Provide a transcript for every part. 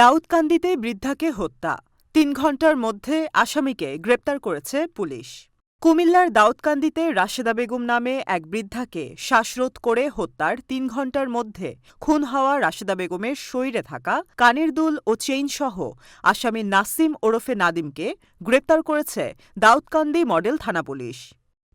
দাউদকান্দিতে বৃদ্ধাকে হত্যা। তিন ঘণ্টার মধ্যে আসামিকে গ্রেপ্তার করেছে পুলিশ। কুমিল্লার দাউদকান্দিতে রাশেদা বেগম নামে এক বৃদ্ধাকে শ্বাসরোধ করে হত্যার তিন ঘণ্টার মধ্যে খুন হওয়া রাশেদা বেগমের শরীরে থাকা কানের দুল ও চেইনসহ আসামি নাসিম ওরফে নাদিমকে গ্রেপ্তার করেছে দাউদকান্দি মডেল থানা পুলিশ।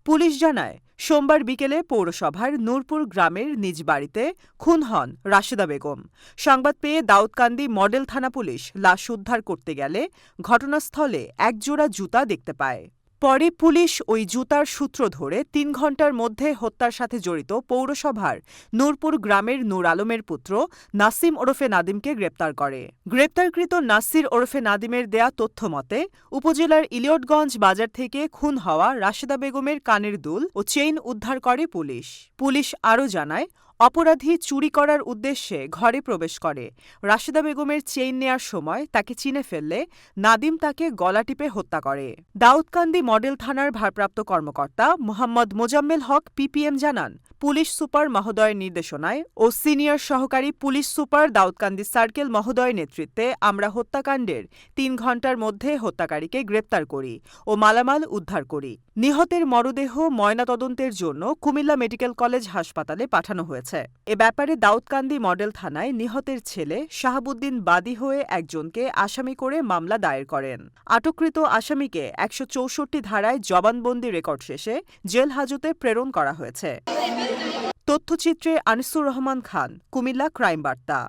পুলিশ জানায়, সোমবার বিকেলে পৌরসভার নূরপুর গ্রামের নিজ বাড়িতে খুন হন রাশেদা বেগম। সংবাদ পেয়ে দাউদকান্দি মডেল থানা পুলিশ লাশ উদ্ধার করতে গেলে ঘটনাস্থলে একজোড়া জুতা দেখতে পায়। পরে পুলিশ ওই জুতার সূত্র ধরে তিন ঘণ্টার মধ্যে হত্যার সাথে জড়িত পৌরসভার নূরপুর গ্রামের নূর আলমের পুত্র নাসিম ওরফে নাদিমকে গ্রেপ্তার করে। গ্রেপ্তারকৃত নাসির ওরফে নাদিমের দেয়া তথ্য মতে, উপজেলার ইলিয়টগঞ্জ বাজার থেকে খুন হওয়া রাশেদা বেগমের কানের দুল ও চেইন উদ্ধার করে পুলিশ। পুলিশ আরও জানায় অপরাধী চুরি করার উদ্দেশ্যে ঘরে প্রবেশ করে। রাশেদা বেগমের চেইন নেয়ার সময় তাকে চিনে ফেললে নাদিম তাকে গলা টিপে হত্যা করে। দাউদকান্দি মডেল থানার ভারপ্রাপ্ত কর্মকর্তা মোহাম্মদ মোজাম্মেল হক, পিপিএম জানান পুলিশ সুপার মহোদয়ের নির্দেশনায় ও সিনিয়র সহকারী পুলিশ সুপার দাউদকান্দি সার্কেল মহোদয়ের নেতৃত্বে আমরা হত্যাকাণ্ডের তিন ঘণ্টার মধ্যে হত্যাকারীকে গ্রেপ্তার করি ও মালামাল উদ্ধার করি। নিহতের মরদেহ ময়নাতদন্তের জন্য কুমিল্লা মেডিকেল কলেজ হাসপাতালে পাঠানো হয়েছে। এ ব্যাপারে দাউদকান্দি মডেল থানায় নিহতের ছেলে শাহাবুদ্দিন বাদী হয়ে একজনকে আসামি করে মামলা দায়ের করেন। আটককৃত আসামিকে একশো চৌষট্টি ধারায় জবানবন্দি রেকর্ড শেষে জেল হাজতে প্রেরণ করা হয়েছে। তথ্যচিত্রে আনিসুর রহমান খান কুমিল্লা ক্রাইম বার্তা।